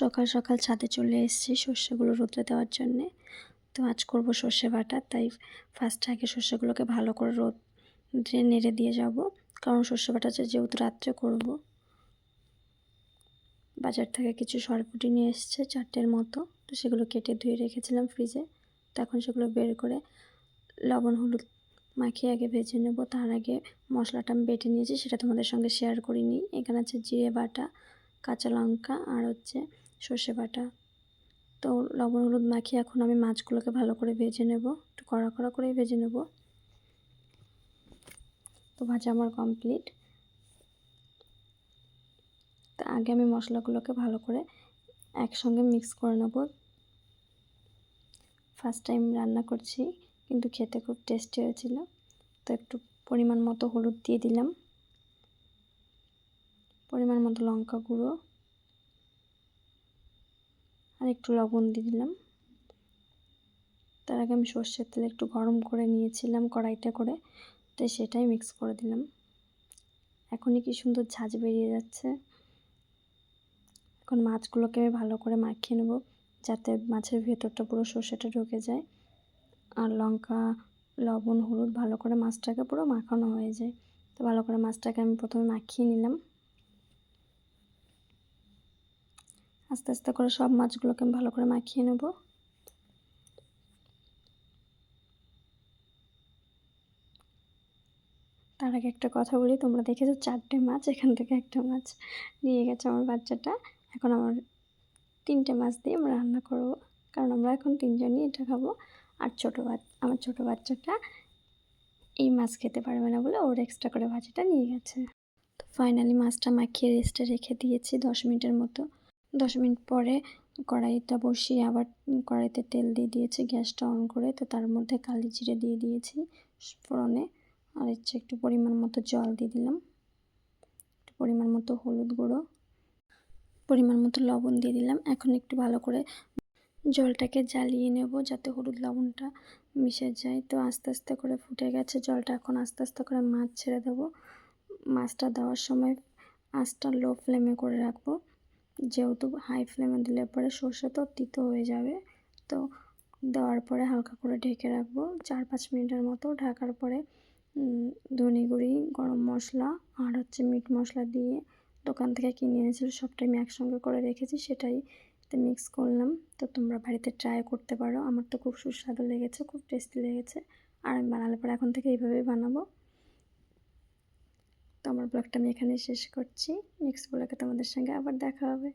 সকাল সকাল ছাদে চলে এসেছি সর্ষেগুলো রোদ্রে দেওয়ার জন্যে। তো আজ করব সর্ষে বাটা, তাই ফার্স্টে আগে সর্ষেগুলোকে ভালো করে রোদ্রে নেড়ে দিয়ে যাব। কারণ সর্ষে বাটাটা যেহেতু রাত্রে করব। বাজার থেকে কিছু সরপুটি নিয়ে এসছে চারটের মতো। তো সেগুলো কেটে ধুয়ে রেখেছিলাম ফ্রিজে তো এখন সেগুলো বের করে লবণ, হলুদ মাখিয়ে আগে ভেজে নেব। তার আগে মশলাটা আমি বেটে নিয়েছি, সেটা তোমাদের সঙ্গে শেয়ার করিনি। এখানে আছে জিরে বাটা, কাঁচা লঙ্কা আর হচ্ছে সর্ষে বাটা। তো লবণ, হলুদ মাখিয়ে এখন আমি মাছগুলোকে ভালো করে ভেজে নেব। একটু কড়া কড়া করেই ভেজে নেব। তো ভাজা আমার কমপ্লিট তা আগে আমি মশলাগুলোকে ভালো করে একসঙ্গে মিক্স করে নেব। ফার্স্ট টাইম রান্না করছি, কিন্তু খেতে খুব টেস্টি হয়েছিল। তো একটু পরিমাণ মতো হলুদ দিয়ে দিলাম। পরিমাণ মতো লঙ্কা গুঁড়ো। আর একটু লবণ দিয়ে দিলাম। তার আগে আমি সর্ষের তেল একটু গরম করে নিয়েছিলাম কড়াইতে করে, তো সেটাই মিক্স করে দিলাম। এখনই কি সুন্দর ঝাঁঝ বেরিয়ে যাচ্ছে। এখন মাছগুলোকে আমি ভালো করে মাখিয়ে নেব, যাতে মাছের ভেতরটা পুরো সর্ষেটা ঢুকে যায়। আর লঙ্কা, লবণ, হলুদ ভালো করে মাছটাকে পুরো মাখানো হয়ে যায়। তো ভালো করে মাছটাকে আমি প্রথমে মাখিয়ে নিলাম। আস্তে আস্তে করে সব মাছগুলোকে আমি ভালো করে মাখিয়ে নেব। তার আগে একটা কথা বলি, তোমরা দেখেছ চারটে মাছ, এখান থেকে একটা মাছ নিয়ে গেছে আমার বাচ্চাটা। এখন আমার তিনটে মাছ দিয়ে আমরা রান্না করব, কারণ আমরা এখন তিনজনই এটা খাব। আর ছোটো আমার ছোটো বাচ্চাটা এই মাছ খেতে পারবে না বলে ওর এক্সট্রা করে ভাজিটা নিয়ে গেছে। তো ফাইনালি মাছটা মাখিয়ে রেস্টে রেখে দিয়েছি দশ মিনিটের মতো। দশ মিনিট পরে কড়াইটা বসিয়ে আবার কড়াইতে তেল দিয়ে দিয়েছি, গ্যাসটা অন করে তো তার মধ্যে কালি জিরে দিয়ে দিয়েছি ফোড়নে। আর হচ্ছে একটু পরিমাণ মতো জল দিয়ে দিলাম, একটু পরিমাণ মতো হলুদ গুঁড়ো, পরিমাণ মতো লবণ দিয়ে দিলাম। এখন একটু ভালো করে জলটাকে জ্বালিয়ে নেব যাতে হলুদ লবণটা মিশে যায়। তো আস্তে আস্তে করে ফুটে গেছে জলটা, এখন আস্তে আস্তে করে মাছ ছেড়ে দেবো। মাছটা দেওয়ার সময় আঁচটা লো ফ্লেমে করে রাখব। যেহেতু হাই ফ্লেমে দিলে পরে সর্ষে তো তিতো হয়ে যাবে। তো দেওয়ার পরে হালকা করে ঢেকে রাখব। চার পাঁচ মিনিটের মতো ঢাকার পরে ধনে গুঁড়ি, গরম মশলা আর হচ্ছে মিট মশলা দিয়ে দোকান থেকে কিনে এনেছিল সবটাই আমি একসঙ্গে করে রেখেছি, সেটাই মিক্স করলাম। তো তোমরা বাড়িতে ট্রাই করতে পারো। আমার তো খুব সুস্বাদু লেগেছে, খুব টেস্টি লেগেছে। আর আমি বানালে পরে এখন থেকে এইভাবেই বানাবো। আমার ব্লগটা আমি এখানে শেষ করছি। নেক্সট ব্লগে তোমাদের সঙ্গে আবার দেখা হবে।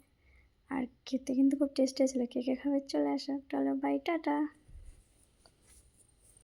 আর খেতে কিন্তু খুব টেস্টি হয়েছিলো কে কে খাবে চলে আসো। তাহলে বাই টাটা।